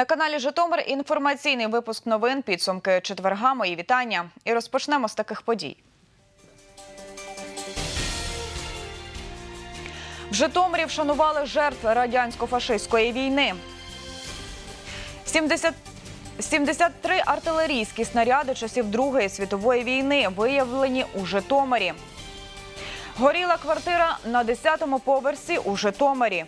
На каналі Житомир інформаційний випуск новин підсумки четверга. Мої вітання. І розпочнемо з таких подій. В Житомирі вшанували жертв радянсько-фашистської війни. 70 73 артилерійські снаряди часів Другої світової війни виявлені у Житомирі. Горіла квартира на 10-му поверсі у Житомирі.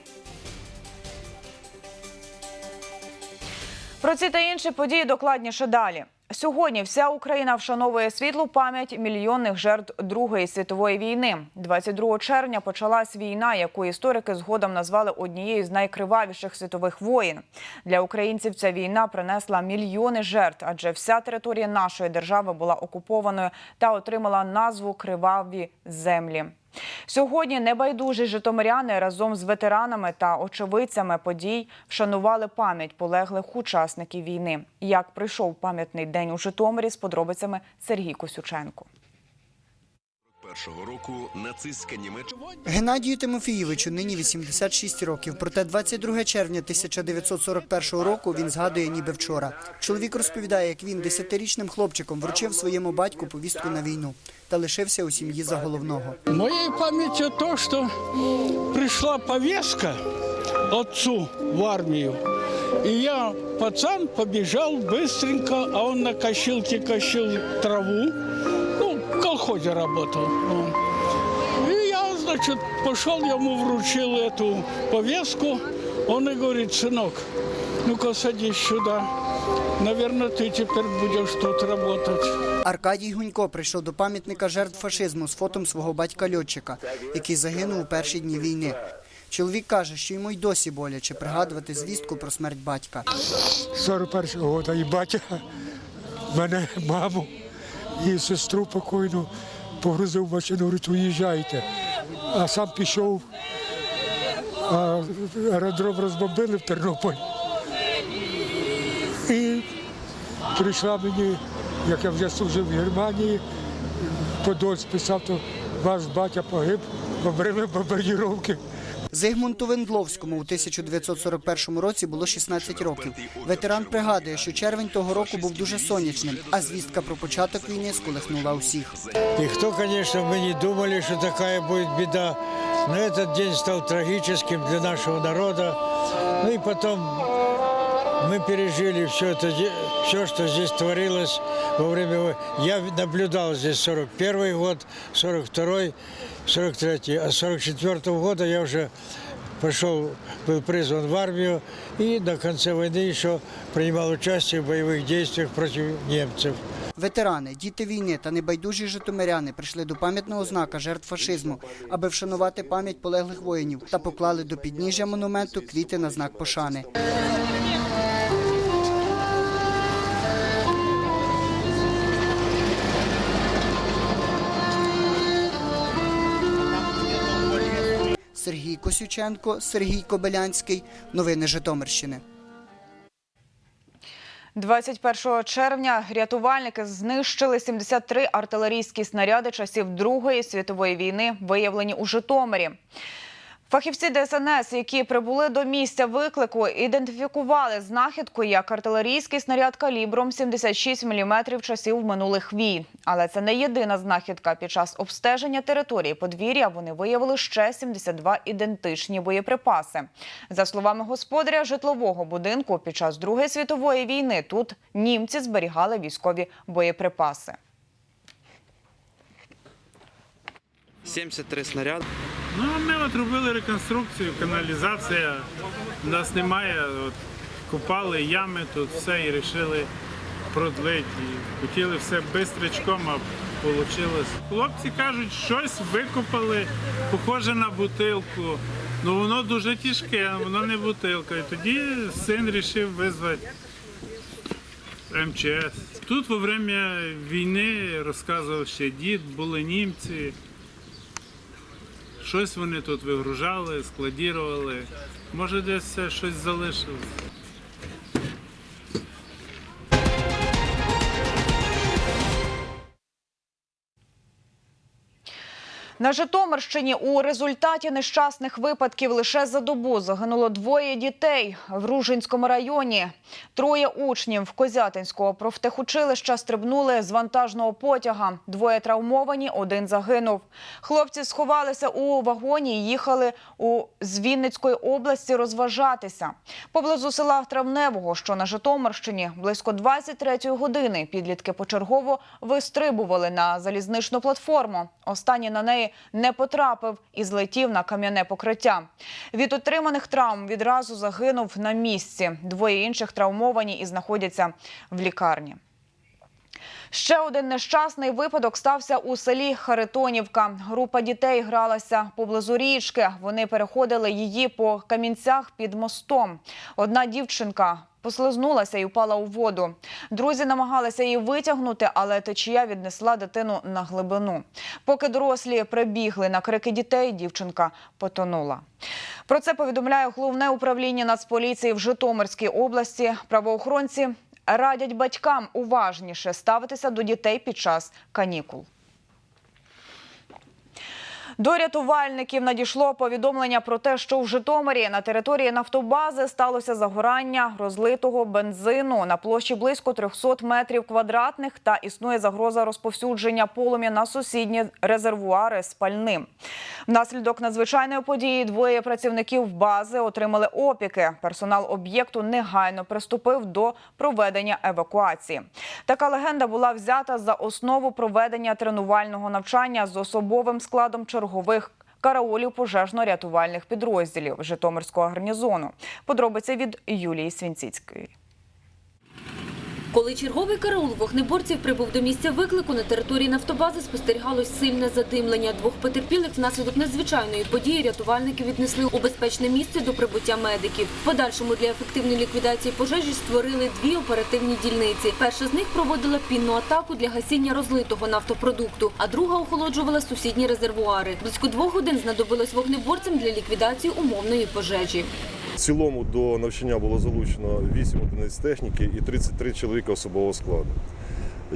Про ці та інші події докладніше далі. Сьогодні вся Україна вшановує світлу пам'ять мільйонних жертв Другої світової війни. 22 червня почалась війна, яку історики згодом назвали однією з найкривавіших світових воїн. Для українців ця війна принесла мільйони жертв, адже вся територія нашої держави була окупованою та отримала назву Криваві землі. Сьогодні небайдужі житомиряни разом з ветеранами та очевидцями подій вшанували пам'ять полеглих учасників війни. Як прийшов пам'ятний день у Житомирі з подробицями Сергій Косюченко. Першого року нацистська Німеччина Геннадію Тимофійовичу нині 86 років. Проте 22 червня 1941 року він згадує ніби вчора. Чоловік розповідає, як він десятирічним хлопчиком вручив своєму батьку повістку на війну та лишився у сім'ї за головного. В моей памяти то, что пришла повестка отцу в армию. И я, пацан, побежал быстренько, а он на кощилке кощил траву Ну, в колхозе работал. он. И я, значит, пошел, ему вручил эту повестку. Он и говорит, сынок, ну-ка садись сюда. Наверное, ты теперь будешь тут работать. Аркадій Гунько прийшов до пам'ятника жертв фашизму з фотом свого батька-льотчика, який загинув у перші дні війни. Чоловік каже, що йому й досі боляче пригадувати звістку про смерть батька. 41-го року і батя мене, маму і сестру покойну погрузив машину, говорить, уїжджайте. А сам пішов, а аеродром розбомбили в Тернополь. І прийшла мені, як я вже служив в Германії, Подольськ писав, то ваш батя погиб во время бомбардировки. Зигмунту Вендловському у 1941 році було 16 років. Ветеран пригадує, що червень того року був дуже сонячним, а звістка про початок війни сколихнула усіх. Ніхто, конечно, ми не думали, що така буде біда. Но этот день стал трагическим для нашего народа. Ну и потом мы пережили все это, де- все, что здесь творилось во время... вой- Я наблюдал здесь 41 год, 42 43 а с 44 года я уже пошел, был призван в армию и на конце войны еще принимал участие в боевых действиях против немцев. Ветерани, діти війни та небайдужі житомиряни прийшли до пам'ятного знака жертв фашизму, аби вшанувати пам'ять полеглих воїнів та поклали до підніжжя монументу квіти на знак пошани. Сергій Сергій Кобилянський. Новини Житомирщини. 21 червня рятувальники знищили 73 артилерійські снаряди часів Другої світової війни, виявлені у Житомирі. Фахівці ДСНС, які прибули до місця виклику, ідентифікували знахідку як артилерійський снаряд калібром 76 мм часів минулих війн. Але це не єдина знахідка. Під час обстеження території подвір'я вони виявили ще 72 ідентичні боєприпаси. За словами господаря житлового будинку, під час Другої світової війни тут німці зберігали військові боєприпаси. 73 снаряди. Ну, ми от робили реконструкцію, каналізація. У нас немає. От, купали ями тут, все і вирішили продлити. Хотіли все бистричком, а вийшло. Хлопці кажуть, щось викопали, похоже на бутилку. Ну воно дуже тяжке, воно не бутилка. І тоді син вирішив визвати МЧС. Тут во время війни розказував ще дід, були німці. Щось вони тут вигружали, складірували. Може, десь щось залишилось. На Житомирщині у результаті нещасних випадків лише за добу загинуло двоє дітей в Ружинському районі. Троє учнів Козятинського профтехучилища стрибнули з вантажного потяга. Двоє травмовані, один загинув. Хлопці сховалися у вагоні і їхали у з Вінницької області розважатися. Поблизу села Травневого, що на Житомирщині, близько 23-ї години підлітки почергово вистрибували на залізничну платформу. Останній на неї не потрапив і злетів на кам'яне покриття. Від отриманих травм відразу загинув на місці. Двоє інших травмовані і знаходяться в лікарні. Ще один нещасний випадок стався у селі Харитонівка. Група дітей гралася поблизу річки. Вони переходили її по камінцях під мостом. Одна дівчинка послизнулася і впала у воду. Друзі намагалися її витягнути, але течія віднесла дитину на глибину. Поки дорослі прибігли на крики дітей, дівчинка потонула. Про це повідомляє головне управління Нацполіції в Житомирській області. Правоохоронці радять батькам уважніше ставитися до дітей під час канікул. До рятувальників надійшло повідомлення про те, що в Житомирі на території нафтобази сталося загорання розлитого бензину на площі близько 300 метрів квадратних та існує загроза розповсюдження полум'я на сусідні резервуари з пальним. Внаслідок надзвичайної події двоє працівників бази отримали опіки. Персонал об'єкту негайно приступив до проведення евакуації. Така легенда була взята за основу проведення тренувального навчання з особовим складом чергових караулів пожежно-рятувальних підрозділів Житомирського гарнізону. Подробиці від Юлії Свінціцької. Коли черговий караул вогнеборців прибув до місця виклику, на території нафтобази спостерігалось сильне задимлення. Двох потерпілих внаслідок надзвичайної події рятувальники віднесли у безпечне місце до прибуття медиків. В подальшому для ефективної ліквідації пожежі створили дві оперативні дільниці. Перша з них проводила пінну атаку для гасіння розлитого нафтопродукту, а друга охолоджувала сусідні резервуари. Близько двох годин знадобилось вогнеборцям для ліквідації умовної пожежі. Цілому до навчання було залучено 8 одиниць техніки і 33 чоловіка особового складу.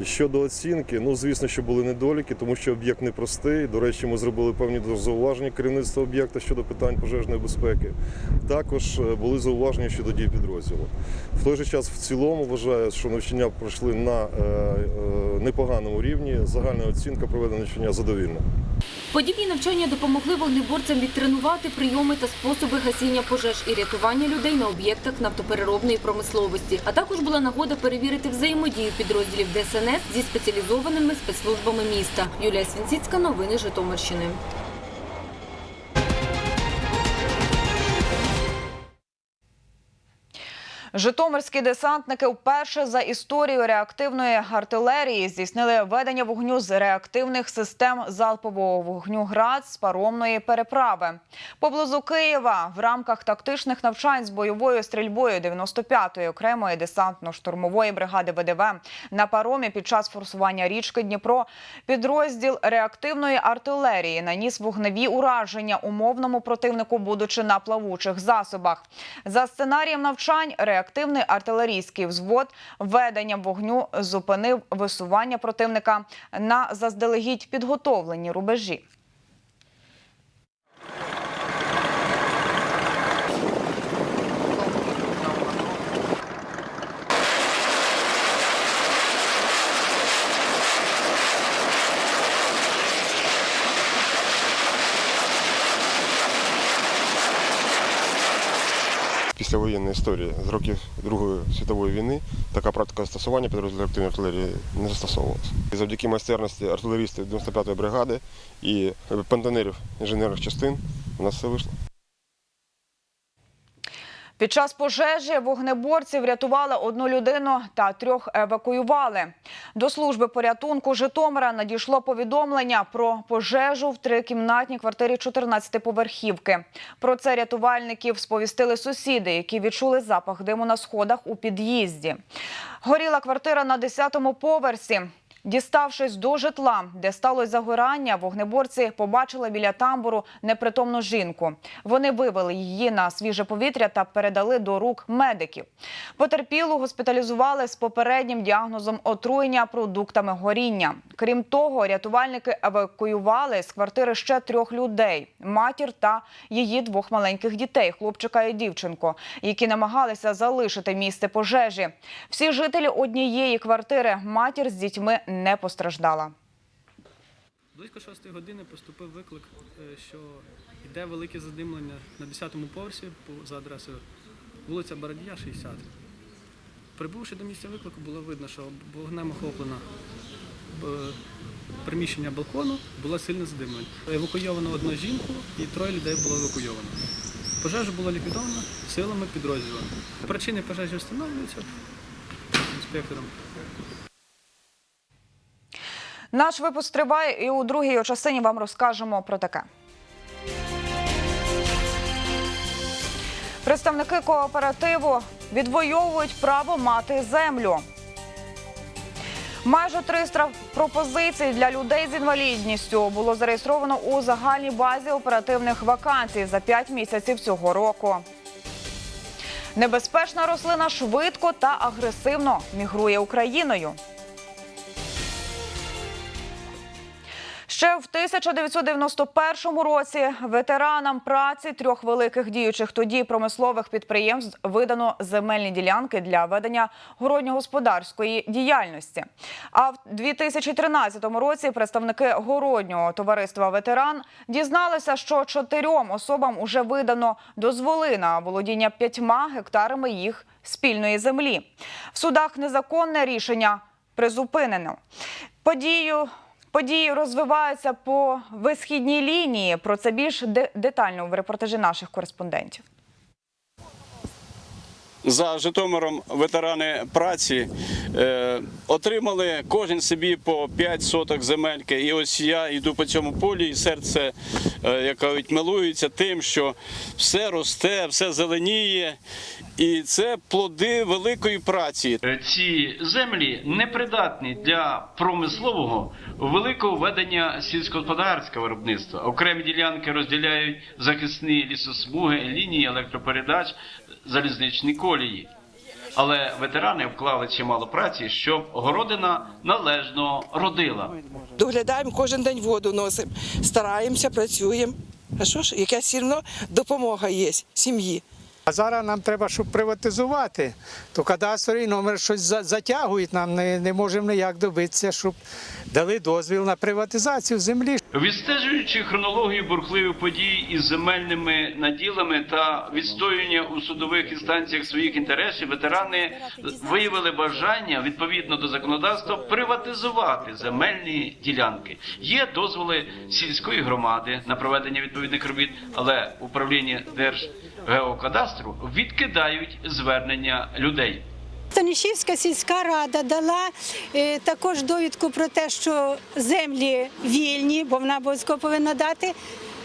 Щодо оцінки, ну звісно, що були недоліки, тому що об'єкт непростий. До речі, ми зробили певні зауваження керівництва об'єкта щодо питань пожежної безпеки. Також е, були зауваження щодо дій підрозділу. В той же час, в цілому, вважаю, що навчання пройшли на е, е, непоганому рівні. Загальна оцінка проведення навчання задовільна. Подібні навчання допомогли вогнеборцям відтренувати прийоми та способи гасіння пожеж і рятування людей на об'єктах нафтопереробної промисловості. А також була нагода перевірити взаємодію підрозділів ДСНС зі спеціалізованими спецслужбами міста. Юлія Свінціцька, новини Житомирщини. Житомирські десантники вперше за історію реактивної артилерії здійснили ведення вогню з реактивних систем залпового вогню ГРАД з паромної переправи. Поблизу Києва в рамках тактичних навчань з бойовою стрільбою 95-ї окремої десантно-штурмової бригади ВДВ на паромі під час форсування річки Дніпро підрозділ реактивної артилерії наніс вогневі ураження умовному противнику, будучи на плавучих засобах. За сценарієм навчань реактивний артилерійський взвод веденням вогню зупинив висування противника на заздалегідь підготовлені рубежі. Післявоєнної історії з років Другої світової війни така практика застосування підрозділів реактивної артилерії не застосовувалася. І завдяки майстерності артилерістів 95-ї бригади і пантонерів інженерних частин у нас все вийшло. Під час пожежі вогнеборці врятували одну людину та трьох евакуювали. До служби порятунку Житомира надійшло повідомлення про пожежу в трикімнатній квартирі 14-поверхівки. Про це рятувальників сповістили сусіди, які відчули запах диму на сходах у під'їзді. Горіла квартира на 10-му поверсі. Діставшись до житла, де сталося загорання, вогнеборці побачили біля тамбуру непритомну жінку. Вони вивели її на свіже повітря та передали до рук медиків. Потерпілу госпіталізували з попереднім діагнозом отруєння продуктами горіння. Крім того, рятувальники евакуювали з квартири ще трьох людей: матір та її двох маленьких дітей, хлопчика і дівчинку, які намагалися залишити місце пожежі. Всі жителі однієї квартири, матір з дітьми не постраждала. Близько 6 години поступив виклик, е, що йде велике задимлення на 10-му поверсі за адресою вулиця Бородія, 60. Прибувши до місця виклику, було видно, що вогнем охоплено е, приміщення балкону, було сильне задимлення. Евакуйовано одну жінку і троє людей було евакуйовано. Пожежа була ліквідована силами підрозділу. Причини пожежі встановлюються інспектором. Наш випуск триває, і у другій частині вам розкажемо про таке. Представники кооперативу відвоюють право мати землю. Майже 300 пропозицій для людей з інвалідністю було зареєстровано у загальній базі оперативних вакансій за 5 місяців цього року. Небезпечна рослина швидко та агресивно мігрує Україною. Ще в 1991 році ветеранам праці трьох великих діючих тоді промислових підприємств видано земельні ділянки для ведення городньо-господарської діяльності. А в 2013 році представники городнього товариства ветеран дізналися, що чотирьом особам уже видано дозволи на володіння п'ятьма гектарами їх спільної землі. В судах незаконне рішення призупинено. Подію Події розвиваються по висхідній лінії. Про це більш детально в репортажі наших кореспондентів. За Житомиром ветерани праці е, отримали кожен собі по 5 соток земельки. І ось я йду по цьому полі, і серце е, як кажуть, милується тим, що все росте, все зеленіє, і це плоди великої праці. Ці землі непридатні для промислового великого ведення сільськогосподарського виробництва. Окремі ділянки розділяють захисні лісосмуги, лінії електропередач, залізничні колії. Але ветерани вклали чимало праці, щоб городина належно родила. Доглядаємо кожен день воду носимо, стараємося, працюємо. А що ж, якась все одно допомога є сім'ї. А зараз нам треба, щоб приватизувати, то кадастровий номер щось за- затягують, нам не, не можемо ніяк добитися, щоб дали дозвіл на приватизацію землі. Відстежуючи хронологію бурхливих подій із земельними наділами та відстоювання у судових інстанціях своїх інтересів, ветерани виявили бажання відповідно до законодавства приватизувати земельні ділянки. Є дозволи сільської громади на проведення відповідних робіт, але управління Держгеокадастру відкидають звернення людей. Станішівська сільська рада дала е, також довідку про те, що землі вільні, бо вона обов'язково повинна дати.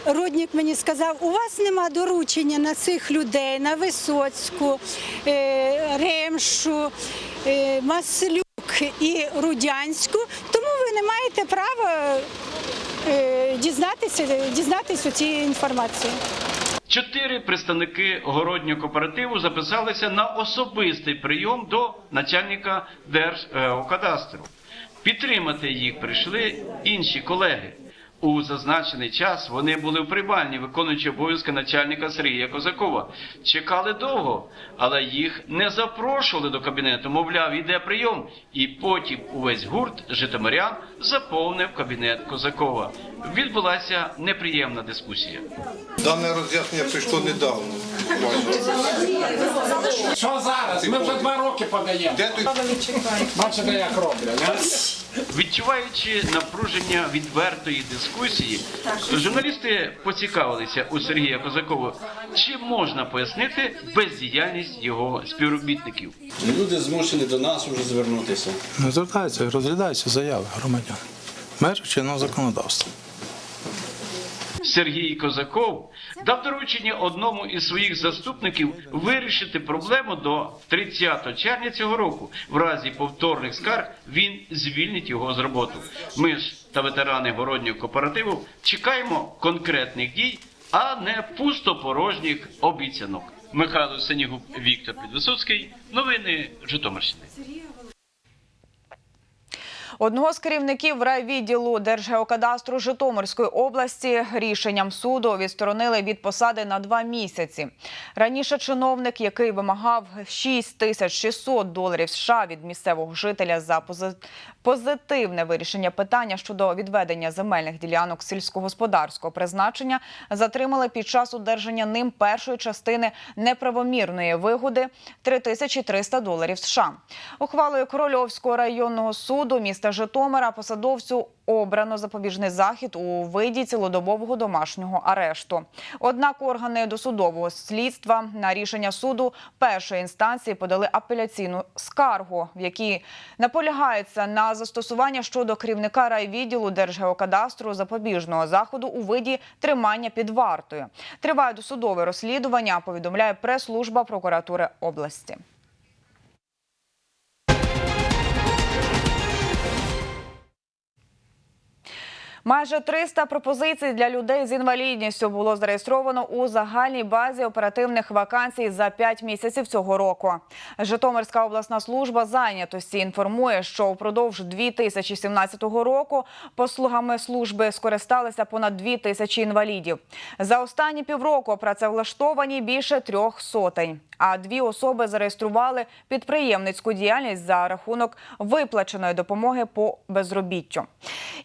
Рудник мені сказав, у вас нема доручення на цих людей, на Висоцьку, е, Ремшу, е, Маслюк і Рудянську, тому ви не маєте права дізнатися, дізнатися цієї інформації. Чотири представники городнього кооперативу записалися на особистий прийом до начальника Держгеокадастру. Підтримати їх прийшли інші колеги. У зазначений час вони були в приймальні, виконуючи обов'язки начальника Сергія Козакова. Чекали довго, але їх не запрошували до кабінету. Мовляв, іде прийом. І потім увесь гурт житомирян заповнив кабінет Козакова. Відбулася неприємна дискусія. Дане роз'яснення прийшло недавно. Що зараз? Ми вже два роки подаємо. Бачите, як роблять. Відчуваючи напруження відвертої дискусії, журналісти поцікавилися у Сергія Козакова, чи можна пояснити бездіяльність його співробітників. Люди змушені до нас вже звернутися. Не звертаються, розглядаються заяви громадян. Меж чинного законодавства. Сергій Козаков дав доручення одному із своїх заступників вирішити проблему до 30 червня цього року. В разі повторних скарг він звільнить його з роботи. Ми ж та ветерани городнього кооперативу чекаємо конкретних дій, а не пустопорожніх обіцянок. Михайло Сенігуб, Віктор Підвисоцький. Новини Житомирщини. Одного з керівників райвідділу Держгеокадастру Житомирської області рішенням суду відсторонили від посади на два місяці. Раніше чиновник, який вимагав 6600 доларів США від місцевого жителя за пози- позитивне вирішення питання щодо відведення земельних ділянок сільськогосподарського призначення, затримали під час одержання ним першої частини неправомірної вигоди 3300 доларів США. Ухвалою Корольовського районного суду міста Житомира посадовцю обрано запобіжний захід у виді цілодобового домашнього арешту. Однак органи досудового слідства на рішення суду першої інстанції подали апеляційну скаргу, в якій наполягається на застосування щодо керівника райвідділу Держгеокадастру запобіжного заходу у виді тримання під вартою. Триває досудове розслідування. Повідомляє прес-служба прокуратури області. Майже 300 пропозицій для людей з інвалідністю було зареєстровано у загальній базі оперативних вакансій за 5 місяців цього року. Житомирська обласна служба зайнятості інформує, що упродовж 2017 року послугами служби скористалися понад 2 тисячі інвалідів. За останні півроку працевлаштовані більше трьох сотень. А дві особи зареєстрували підприємницьку діяльність за рахунок виплаченої допомоги по безробіттю.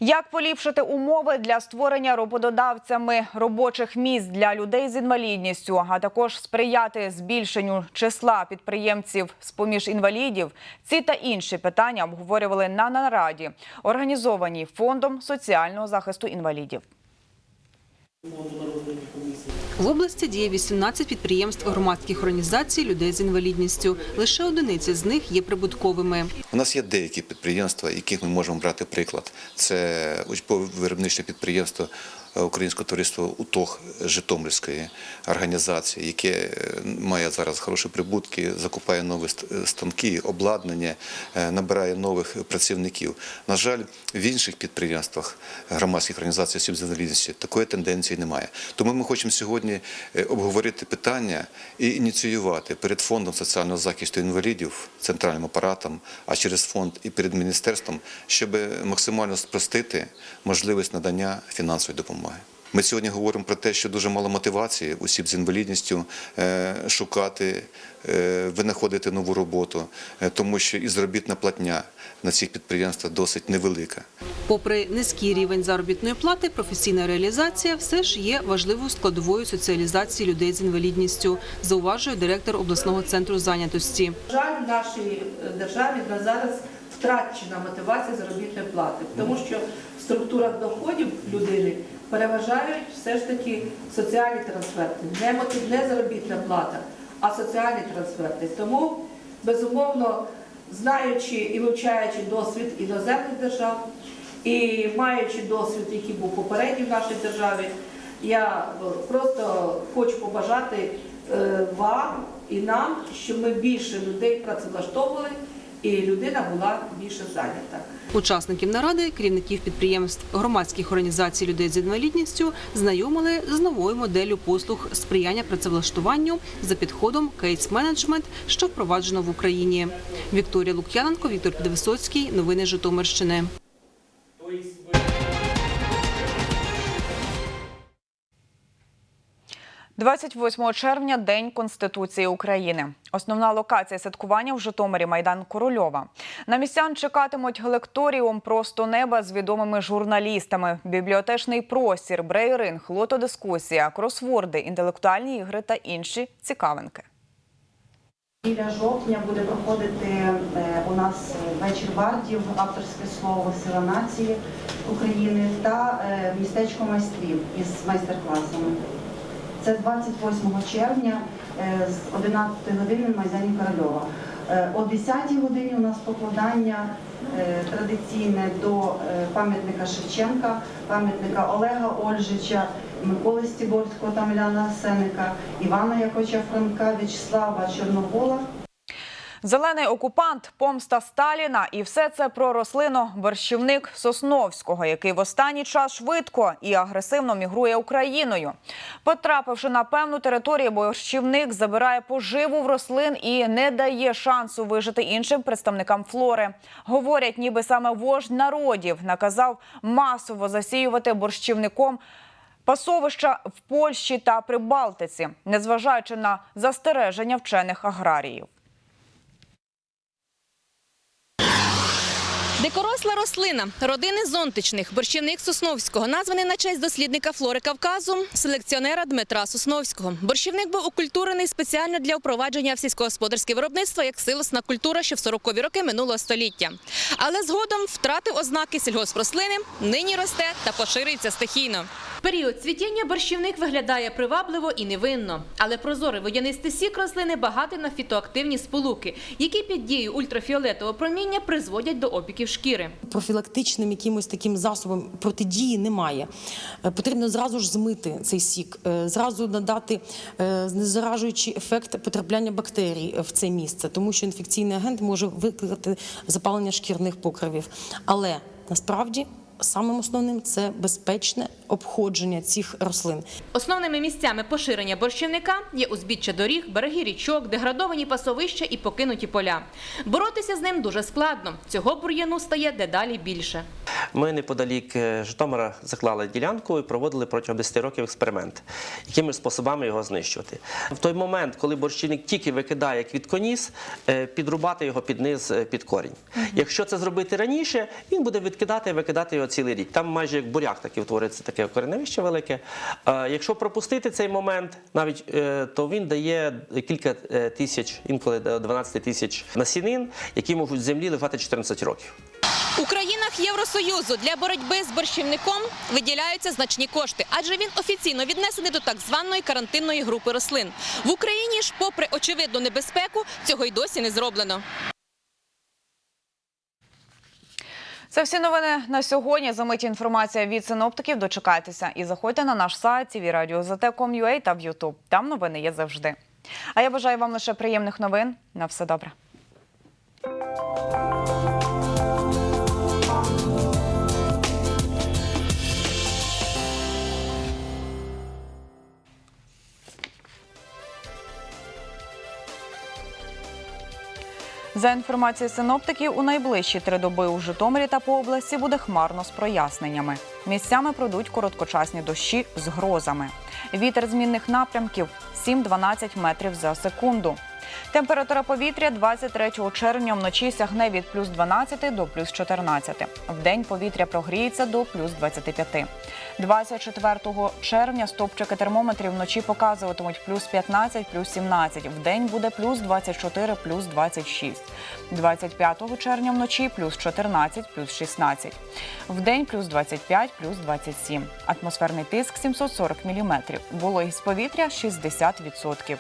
Як поліпшити умови для створення роботодавцями робочих місць для людей з інвалідністю, а також сприяти збільшенню числа підприємців з поміж інвалідів? Ці та інші питання обговорювали на нараді, організованій фондом соціального захисту інвалідів. В області діє 18 підприємств громадських організацій людей з інвалідністю. Лише одиниці з них є прибутковими. У нас є деякі підприємства, яких ми можемо брати приклад. Це учбово-виробничне підприємство Українського товариства УТОГ Житомирської організації, яке е, має зараз хороші прибутки, закупає нові станки, обладнання, е, набирає нових працівників. На жаль, в інших підприємствах громадських організацій осіб з інвалідністю такої тенденції немає. Тому ми хочемо сьогодні е, обговорити питання і ініціювати перед фондом соціального захисту інвалідів, центральним апаратом, а через фонд і перед міністерством, щоб максимально спростити можливість надання фінансової допомоги. Ми сьогодні говоримо про те, що дуже мало мотивації осіб з інвалідністю е, шукати, е, винаходити нову роботу, е, тому що і заробітна платня на цих підприємствах досить невелика. Попри низький рівень заробітної плати, професійна реалізація все ж є важливою складовою соціалізації людей з інвалідністю, зауважує директор обласного центру зайнятості. жаль, в нашій державі на зараз втрачена мотивація заробітної плати, тому що в структурах доходів людини переважають все ж таки соціальні трансферти, не, не заробітна плата, а соціальні трансферти. Тому, безумовно, знаючи і вивчаючи досвід іноземних держав, і маючи досвід, який був попередній в нашій державі, я е, просто хочу побажати е, вам і нам, щоб ми більше людей працевлаштовували і людина була більше зайнята. Учасників наради, керівників підприємств громадських організацій людей з інвалідністю знайомили з новою моделлю послуг сприяння працевлаштуванню за підходом кейс-менеджмент, що впроваджено в Україні. Вікторія Лук'яненко, Віктор Підвисоцький. Новини Житомирщини. 28 червня – День Конституції України. Основна локація святкування в Житомирі – Майдан Корольова. На містян чекатимуть лекторіум «Просто неба» з відомими журналістами, бібліотечний простір, брейринг, лотодискусія, кросворди, інтелектуальні ігри та інші цікавинки. Біля жовтня буде проходити е, у нас вечір бардів, авторське слово Сила нації України та е, містечко майстрів із майстер-класами. Це 28 червня е, з 11 години в майдані Корольова. Е, О 10 годині у нас покладання е, традиційне до пам'ятника Шевченка, пам'ятника Олега Ольжича, Миколи Стіборського та Миляна Сеника, Івана Яковича Франка, В'ячеслава Чорновола. Зелений окупант, помста Сталіна і все це про рослину борщівник Сосновського, який в останній час швидко і агресивно мігрує Україною. Потрапивши на певну територію, борщівник забирає поживу в рослин і не дає шансу вижити іншим представникам флори. Говорять, ніби саме вождь народів наказав масово засіювати борщівником. Пасовища в Польщі та Прибалтиці, незважаючи на застереження вчених аграріїв. Дикоросла рослина родини зонтичних, борщівник Сосновського, названий на честь дослідника флори Кавказу, селекціонера Дмитра Сосновського. Борщівник був окультурений спеціально для впровадження в сільськогосподарське виробництво як силосна культура ще в 40-ві роки минулого століття. Але згодом втратив ознаки сільгоспрослини, нині росте та поширюється стихійно. Період цвітіння борщівник виглядає привабливо і невинно, але прозорий водянистий сік рослини багатий на фітоактивні сполуки, які під дією ультрафіолетового проміння призводять до опіків шкіри. профілактичним якимось таким засобом протидії немає. Е, Потрібно зразу ж змити цей сік, е, зразу надати е, знезаражуючий ефект потрапляння бактерій в це місце, тому що інфекційний агент може викликати запалення шкірних покривів. Але насправді самим основним це безпечне обходження цих рослин. Основними місцями поширення борщівника є узбіччя доріг, береги річок, деградовані пасовища і покинуті поля. Боротися з ним дуже складно. Цього бур'яну стає дедалі більше. Ми неподалік е, Житомира заклали ділянку і проводили протягом 10 років експеримент, якими способами його знищувати. В той момент, коли борщівник тільки викидає квітконіс, е, підрубати його під низ, е, під корінь. Якщо це зробити раніше, він буде відкидати і викидати його цілий рік. Там майже як буряк такий утвориться таке кореневище велике. Якщо пропустити цей момент, навіть е, то він дає кілька е, тисяч, інколи до 12 тисяч насінин, які можуть в землі лежати 14 років. У країнах Євросоюзу для боротьби з борщівником виділяються значні кошти, адже він офіційно віднесений до так званої карантинної групи рослин. В Україні ж, попри очевидну небезпеку, цього й досі не зроблено. Це всі новини на сьогодні. Замиті інформація від синоптиків. Дочекайтеся і заходьте на наш сайт tvradio.zt.com.ua та в YouTube. Там новини є завжди. А я бажаю вам лише приємних новин. На все добре. За інформацією синоптиків, у найближчі три доби у Житомирі та по області буде хмарно з проясненнями. Місцями пройдуть короткочасні дощі з грозами. Вітер змінних напрямків 7-12 метрів за секунду. Температура повітря 23 червня вночі сягне від плюс 12 до плюс 14. Вдень повітря прогріється до плюс 25. 24 червня стопчики термометрів вночі показуватимуть плюс 15, плюс 17. Вдень буде плюс 24, плюс 26. 25 червня вночі плюс 14, плюс 16. Вдень плюс 25, плюс 27. Атмосферний тиск 740 міліметрів. Вологість повітря 60%.